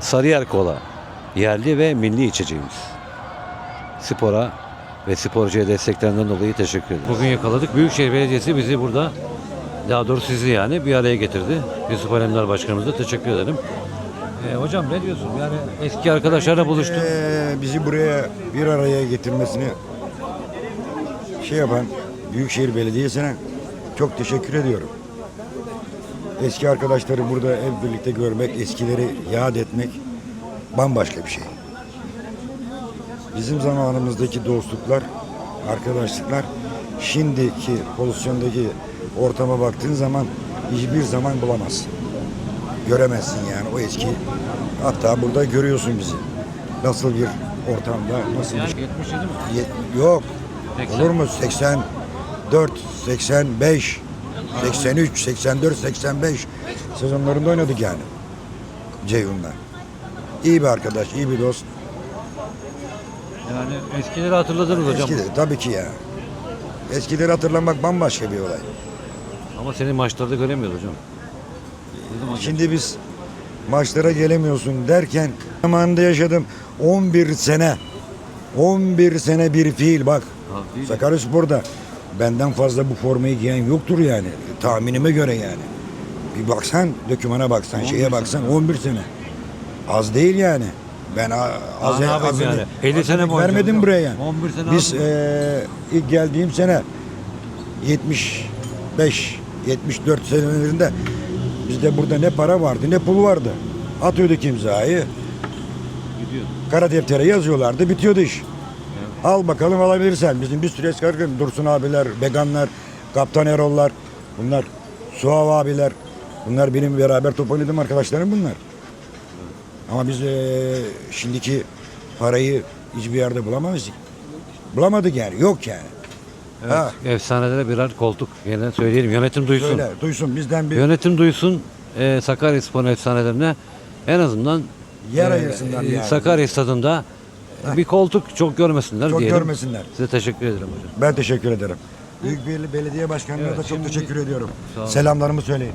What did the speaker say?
Sarıyer Kola. Yerli ve milli içeceğimiz. Spora ve sporcuya desteklerinden dolayı teşekkür ederim. Bugün yakaladık. Büyükşehir Belediyesi bizi burada daha doğrusu sizi yani bir araya getirdi. Yusuf Alemdar Başkanımıza teşekkür ederim. Ee, hocam ne diyorsun? Yani eski arkadaşlarla buluştun. Ee, bizi buraya bir araya getirmesini şey yapan Büyükşehir Belediyesi'ne çok teşekkür ediyorum. Eski arkadaşları burada hep birlikte görmek, eskileri yad etmek bambaşka bir şey. Bizim zamanımızdaki dostluklar, arkadaşlıklar şimdiki pozisyondaki ortama baktığın zaman hiçbir zaman bulamazsın. Göremezsin yani o eski. Hatta burada görüyorsun bizi. Nasıl bir ortamda, nasıl bir Yani 77 mi? Ye- Yok. 80. Olur mu? 84, 85, 83, 84, 85 sezonlarında oynadık yani. Ceyhun'la. İyi bir arkadaş, iyi bir dost. Yani eskileri hatırladınız hocam. Eski, tabii ki ya. Eskileri hatırlamak bambaşka bir olay. Ama seni maçlarda göremiyoruz hocam. Şimdi biz maçlara gelemiyorsun derken zamanında yaşadım 11 sene. 11 sene bir fiil bak. Sakaryaspor'da benden fazla bu formayı giyen yoktur yani. Tahminime göre yani. Bir baksan, dökümana baksan, 11 şeye baksan 11 sene. Az değil yani. Ben az, yapayım az- yani? 50 az sene boyunca vermedim buraya yani. 11 sene Biz az eee, ilk geldiğim sene 75 74 senelerinde bizde burada ne para vardı ne pul vardı. Atıyorduk imzayı. Gidiyor. Kara deftere yazıyorlardı bitiyordu iş. Al bakalım alabilirsen. Bizim bir eski arkadaşım Dursun abiler, Beganlar, Kaptan Erollar. Bunlar Suav abiler. Bunlar benim beraber top oynadığım arkadaşlarım bunlar. Ama biz eee, şimdiki parayı hiçbir yerde bulamamıştık. Bulamadık yani. Yok yani. Evet, Ha. efsanelere birer koltuk. Yine söyleyelim. Yönetim duysun. Söyle, duysun bizden bir Yönetim duysun. E, Sakaryaspor'un efsanelerine en azından yer e, ayırsınlar e, yani. Sakarya stadında bir koltuk çok görmesinler Çok diyelim. görmesinler. Size teşekkür ederim hocam. Ben teşekkür ederim. Büyükbir Belediye Başkanı'na Evet, da çok şimdi- teşekkür ediyorum. Sağ olun. Selamlarımı söyleyin.